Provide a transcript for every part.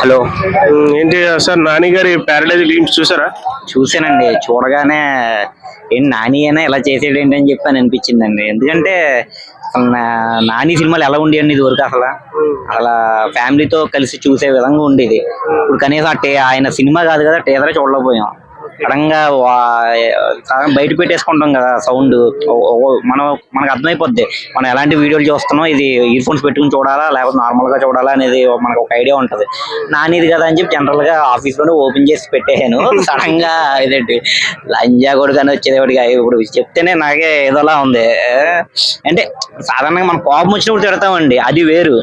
Hello. ఏంటి sir Nani గారి Paradise dreams చూసారా? చూసానండి చూడగానే ఏం నాని అయినా ఇలా చేసేది ఏంటి అని చెప్పి అని అనిపించిందండి. ఎందుకంటే నాని సినిమాలు ఎలా ఉండేయండి ఇది వరకు అసలు? అలా ఫ్యామిలీతో కలిసి చూసే విధంగా ఉండేది. ఇప్పుడు కనీసం ఆ ఆయన సినిమా కాదు కదా టీజరే చూడలేకపోయాం. సడన్ బయట పెట్టేసుకుంటాం కదా సౌండ్. మనం మనకు అర్థమైపోద్ది. మనం ఎలాంటి వీడియోలు చూస్తున్నాం ఇది ఇయర్ ఫోన్స్ పెట్టుకుని చూడాలా లేకపోతే నార్మల్గా చూడాలా అనేది మనకు ఒక ఐడియా ఉంటది. నానిది కదా అని చెప్పి జనరల్గా ఆఫీస్లోనే ఓపెన్ చేసి పెట్టేసాను సడన్గా ఇదేంటి లంజా కొడుకు వచ్చేదేవాడిగా ఇప్పుడు చెప్తేనే నాకే ఏదోలా ఉంది. అంటే సాధారణంగా మనం కోపం వచ్చినప్పుడు తిడతామండి అది వేరు.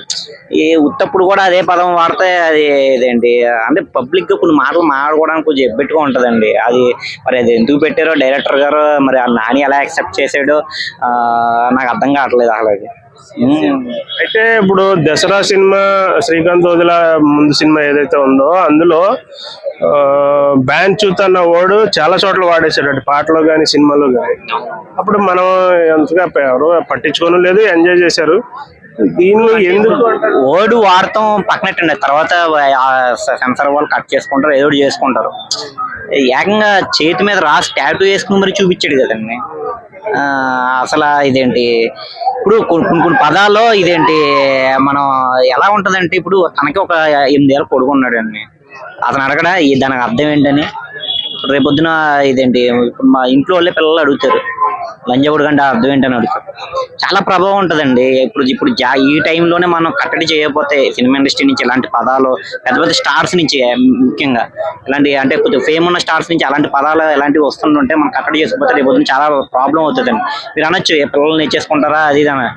ఈ ఉత్తప్పుడు కూడా అదే పదం వాడితే అది ఇదేంటి అంటే పబ్లిక్గా కొన్ని మాటలు మాట్లాడుకోవడానికి కొంచెం ఎబ్బెట్టుగా ఉంటదండి. అది మరి అది ఎందుకు పెట్టారో డైరెక్టర్ గారు మరి ఆ నాని ఎలా యాక్సెప్ట్ చేసాడో నాకు అర్థం కావట్లేదు అసలు అది. అయితే ఇప్పుడు దసరా సినిమా శ్రీకాంత్ వదిల ముందు సినిమా ఏదైతే ఉందో అందులో బ్యాన్ చూత్ అన్న వర్డ్ చాలా చోట్ల వాడేసాడు పాటలో కానీ సినిమాలో కానీ అప్పుడు మనం ఎంతగా ఎవరు పట్టించుకోను లేదు ఎంజాయ్ చేశారు దీనిలో ఎందుకు? వర్డ్ వాడటం పక్కనట్టండి తర్వాత సెన్సర్ వాళ్ళు కట్ చేసుకుంటారు ఏదో చేసుకుంటారు ఏకంగా చేతి మీద రాసి టాటూ వేసుకుని మరి చూపించాడు కదండి. ఆ, అసలు ఇదేంటి? ఇప్పుడు కొన్ని కొన్ని కొన్ని పదాల్లో ఇదేంటి మనం ఎలా ఉంటదంటే ఇప్పుడు తనకి ఒక ఎనిమిదేళ్ళ కొడుకు ఉన్నాడండి అతను అడగడా దానికి అర్థం ఏంటని? రేపొద్దున ఇదేంటి ఇప్పుడు మా ఇంట్లో వాళ్ళే పిల్లలు అడుగుతారు. లంజగుడు కంటే అర్థం ఏంటని అడుగుతారు. చాలా ప్రభావం ఉంటదండి. ఇప్పుడు ఇప్పుడు జా ఈ టైంలోనే మనం కట్టడి చేయకపోతే సినిమా ఇండస్ట్రీ నుంచి ఇలాంటి పదాలు పెద్ద పెద్ద స్టార్స్ నుంచి ముఖ్యంగా ఇలాంటి అంటే కొద్దిగా ఫేమ్ ఉన్న స్టార్స్ నుంచి అలాంటి పదాలు ఇలాంటివి వస్తుంటుంటే మనం కట్టడి చేసుకోకపోతే రేపు చాలా ప్రాబ్లం అవుతుందండి. మీరు అనొచ్చు ఏ పిల్లల్ని నేర్చేసుకుంటారా అది ఇది అని.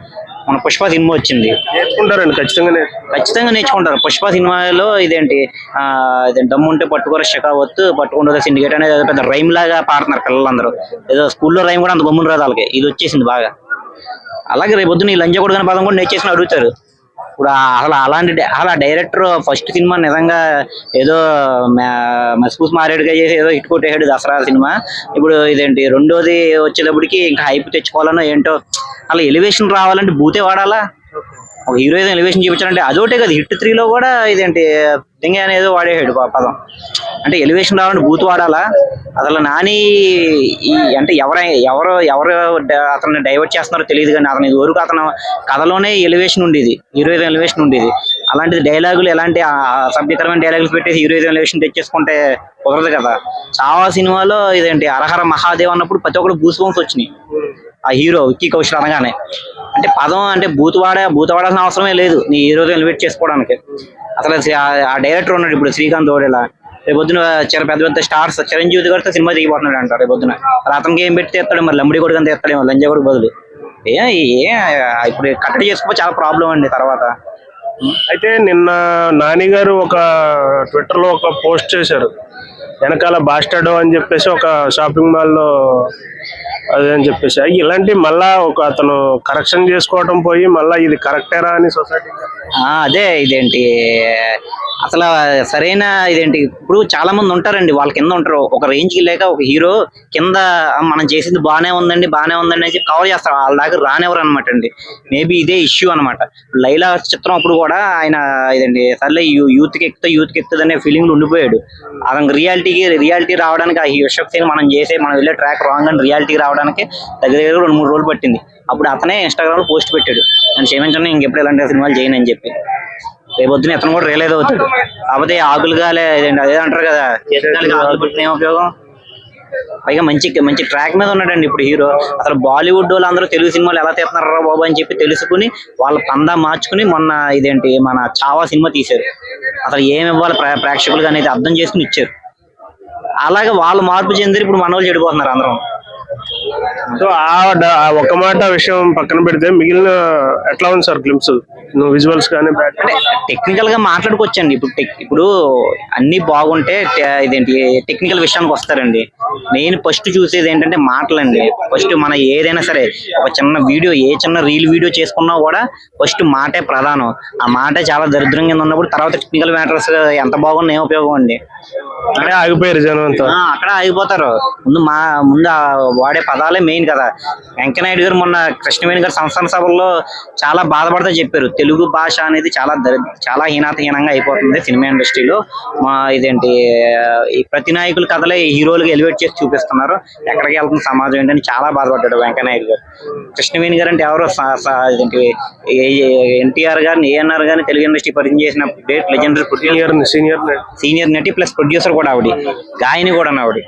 మన పుష్ప సినిమా వచ్చింది. నేర్చుకుంటారండి ఖచ్చితంగానే. ఖచ్చితంగా నేర్చుకుంటారు. పుష్ప సినిమాలో ఇదేంటి ఆ ఇదేంటి దమ్ము ఉంటే పట్టుకోర షకావత్తు పట్టుకుంటే సిండికేట్ అనేది ఏదో పెద్ద రైమ్ లాగా పాడుతున్నారు పిల్లలందరూ. ఏదో స్కూల్లో రైమ్ కూడా అంత గమ్మున రాదు వాళ్ళకి. ఇది వచ్చేసింది బాగా. అలాగే రేపు పొద్దున్న ఈ లంజ కొడుకునే పదం కూడా నేర్చేసిన అడుగుతారు. ఇప్పుడు అసలు అలాంటి అలా డైరెక్టర్ ఫస్ట్ సినిమా నిజంగా ఏదో మస్పూస్ మారేడుగా చేసి ఏదో హిట్ కొట్టేసాడు దసరా సినిమా. ఇప్పుడు ఇదేంటి రెండోది వచ్చేటప్పటికి ఇంకా హైప్ తెచ్చుకోవాలనో ఏంటో అలా ఎలివేషన్ రావాలంటే బూతే వాడాలా? ఒక హీరోయిన్ ఎలివేషన్ చూపించాలంటే అదొకటే కదా. హిట్ త్రీలో కూడా ఇదేంటి లింగ అనేది వాడేసాడు పదం. అంటే ఎలివేషన్ రావాలంటే బూత్ వాడాలా? అసలు నాని ఈ అంటే ఎవర ఎవరు ఎవరు డ- అతన్ని డైవర్ట్ చేస్తున్నారో తెలియదు కానీ అతని వరకు అతను కథలోనే ఎలివేషన్ ఉండేది. హీరోయిన్ ఎలివేషన్ ఉండేది. అలాంటిది డైలాగులు ఎలాంటి ఆ సభ్యకరమైన డైలాగులు పెట్టేసి హీరోయిన్ ఎలివేషన్ తెచ్చేసుకుంటే కుదరదు కదా. చావా సినిమాలో ఇదేంటి అరహర మహాదేవ్ అన్నప్పుడు ప్రతి ఒక్కరు బూస్ బంప్స్ వచ్చినాయి. ఆ హీరో విక్కీ కౌశల్ అనగానే. అంటే పదం అంటే బూత్ బూతవాడాల్సిన అవసరమే లేదు. నీ హీరోతో ఎలివేట్ చేసుకోవడానికి. అసలు ఆ- డైరెక్టర్ ఉన్నాడు ఇప్పుడు శ్రీకాంత్ ఓడేలా. రేపొద్దున పొద్దున చాలా పెద్ద పెద్ద స్టార్స్ చిరంజీవి గారితో సినిమా దిగిపోతున్నాడు అంట రేపొద్దున పొద్దున. అతనికి ఏం పెట్టి తెస్తాడు మరి లంబడి కొడుకు అంత తెస్తాడేమో లంజా కొడుకు బదులు. ఏ ఇప్పుడు కట్టడి చేసుకో చాలా ప్రాబ్లం అండి తర్వాత. అయితే నిన్న నాని గారు ఒక ట్విట్టర్లో ఒక పోస్ట్ చేశారు. వెనకాల బాస్టాడో అని చెప్పేసి ఒక షాపింగ్ మాల్లో అదే అని చెప్పేసి. ఇలాంటి మళ్ళా ఒక అతను కరెక్షన్ చేసుకోవటం పోయి మళ్ళా ఇది కరెక్టేరా అని సొసైటీ అదే ఇదేంటి అసలు సరైన ఇదేంటి ఇప్పుడు చాలా మంది ఉంటారండి వాళ్ళ కింద ఉంటారు. ఒక రేంజ్కి లేక ఒక హీరో కింద మనం చేసింది బాగానే ఉందండి బానే ఉందండి అని చెప్పి కవర్ చేస్తారు. వాళ్ళ దగ్గర రానివ్వరు అనమాట అండి. మేబీ ఇదే ఇష్యూ అనమాట లైలా చిత్రం అప్పుడు కూడా ఆయన ఇదండి సర్లే యూత్కి ఎక్కుతా యూత్కి ఎక్కుతుంది అనే ఫీలింగ్ ఉండిపోయాడు. అతను రియాలిటీకి రియాలిటీ రావడానికి ఆ విషయం మనం చేసే మనం వెళ్ళే ట్రాక్ రాంగ్ అని రియాలిటీ రావడానికి దగ్గర దగ్గర రెండు మూడు రోజులు పట్టింది. అప్పుడు అతనే ఇన్స్టాగ్రామ్లో పోస్ట్ పెట్టాడు. నేను క్షమించండి ఇంకెప్పుడు ఇలాంటి సినిమాలు చేయను అని చెప్పి రేపొద్దున ఇతను కూడా రియలైజ్ అవుతాడు. కాకపోతే ఆకులుగాలే ఇదేంటి అదే అంటారు కదా చేతికాలికి ఆకులు పెట్టిన ఏం ఉపయోగం. పైగా మంచి మంచి ట్రాక్ మీద ఉన్నాడండి ఇప్పుడు హీరో అసలు బాలీవుడ్ వాళ్ళు అందరూ తెలుగు సినిమాలు ఎలా తీస్తున్నారా బాబు అని చెప్పి తెలుసుకుని వాళ్ళ పందా మార్చుకుని మొన్న ఇదేంటి మన చావా సినిమా తీశారు. అసలు ఏమి ఇవ్వాలి ప్రేక్షకులు ప్రేక్షకులుగా అనేది అర్థం చేసుకుని ఇచ్చారు. అలాగే వాళ్ళు మార్పు చెందిరి ఇప్పుడు మన వాళ్ళు చెడిపోతున్నారు అందరం. సో ఆ ఒక్క మాట విషయం పక్కన పెడితే మిగిలిన ఎట్లా ఉంది సార్ క్లిప్స్ నువ్వు విజువల్స్ కానీ అంటే టెక్నికల్గా మాట్లాడుకోవచ్చండి. ఇప్పుడు టెక్ ఇప్పుడు అన్ని బాగుంటే ఇదేంటి టెక్నికల్ విషయానికి వస్తారండి. నేను ఫస్ట్ చూసేది ఏంటంటే మాటలండి. ఫస్ట్ మన ఏదైనా సరే ఒక చిన్న వీడియో ఏ చిన్న రీల్ వీడియో చేసుకున్నా కూడా ఫస్ట్ మాటే ప్రధానం. ఆ మాటే చాలా దరిద్రంగా ఉన్నప్పుడు తర్వాత టెక్నికల్ మ్యాటర్స్ ఎంత బాగున్నా ఏం ఉపయోగం అండి. అక్కడే ఆగిపోయారు జనం అక్కడ ఆగిపోతారు. ముందు మా ముందు ఆ వాడే పదాలు పదాలే మెయిన్ కదా. వెంకయ్యనాయుడు గారు మొన్న కృష్ణవేణి గారు సంస్థాన సభల్లో చాలా బాధపడుతూ చెప్పారు. తెలుగు భాష అనేది చాలా చాలా హీనాతహీనంగా అయిపోతుంది సినిమా ఇండస్ట్రీలో. మా ఇదేంటి ఈ ప్రతి నాయకుల కథలే హీరోలుగా ఎలివేట్ చేసి చూపిస్తున్నారు. ఎక్కడికి వెళ్తుంది సమాజం ఏంటని చాలా బాధపడ్డాడు వెంకయ్యనాయుడు గారు. కృష్ణవేణి గారు అంటే ఎవరో ఇదేంటి ఎన్టీఆర్ గారిని ఏఎన్ఆర్ గారిని తెలుగు ఇండస్ట్రీ పరిచయం చేసిన డేట్ లెజెండరీ సీనియర్ సీనియర్ నటి ప్లస్ ప్రొడ్యూసర్ కూడా ఆవిడ. గాయని కూడా ఆవిడ.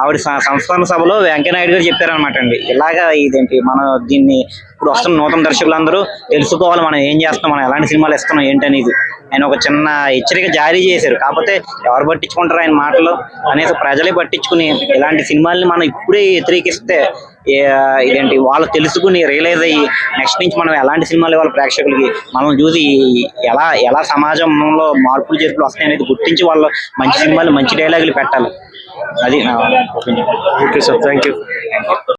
ఆవిడ సంస్థాన సభలో వెంకయ్యనాయుడు గారు చెప్పారనమాట అండి. ఇలాగా ఇదేంటి మనం దీన్ని ఇప్పుడు వస్తున్న నూతన దర్శకులందరూ తెలుసుకోవాలి మనం ఏం చేస్తున్నాం మనం ఎలాంటి సినిమాలు ఇస్తున్నాం ఏంటనేది. ఆయన ఒక చిన్న హెచ్చరిక జారీ చేశారు. కాకపోతే ఎవరు పట్టించుకుంటారు ఆయన మాటలు? అనేసి ప్రజలే పట్టించుకుని ఇలాంటి సినిమాల్ని మనం ఇప్పుడే వ్యతిరేకిస్తే ఇదేంటి వాళ్ళు తెలుసుకుని రియలైజ్ అయ్యి నెక్స్ట్ నుంచి మనం ఎలాంటి సినిమాలు ఇవ్వాలి ప్రేక్షకులకి? మనం చూసి ఎలా ఎలా సమాజంలో మార్పులు చేర్పులు వస్తాయి అనేది గుర్తించి వాళ్ళు మంచి సినిమాలు మంచి డైలాగులు పెట్టాలి. అది నా opinion okay sir thank you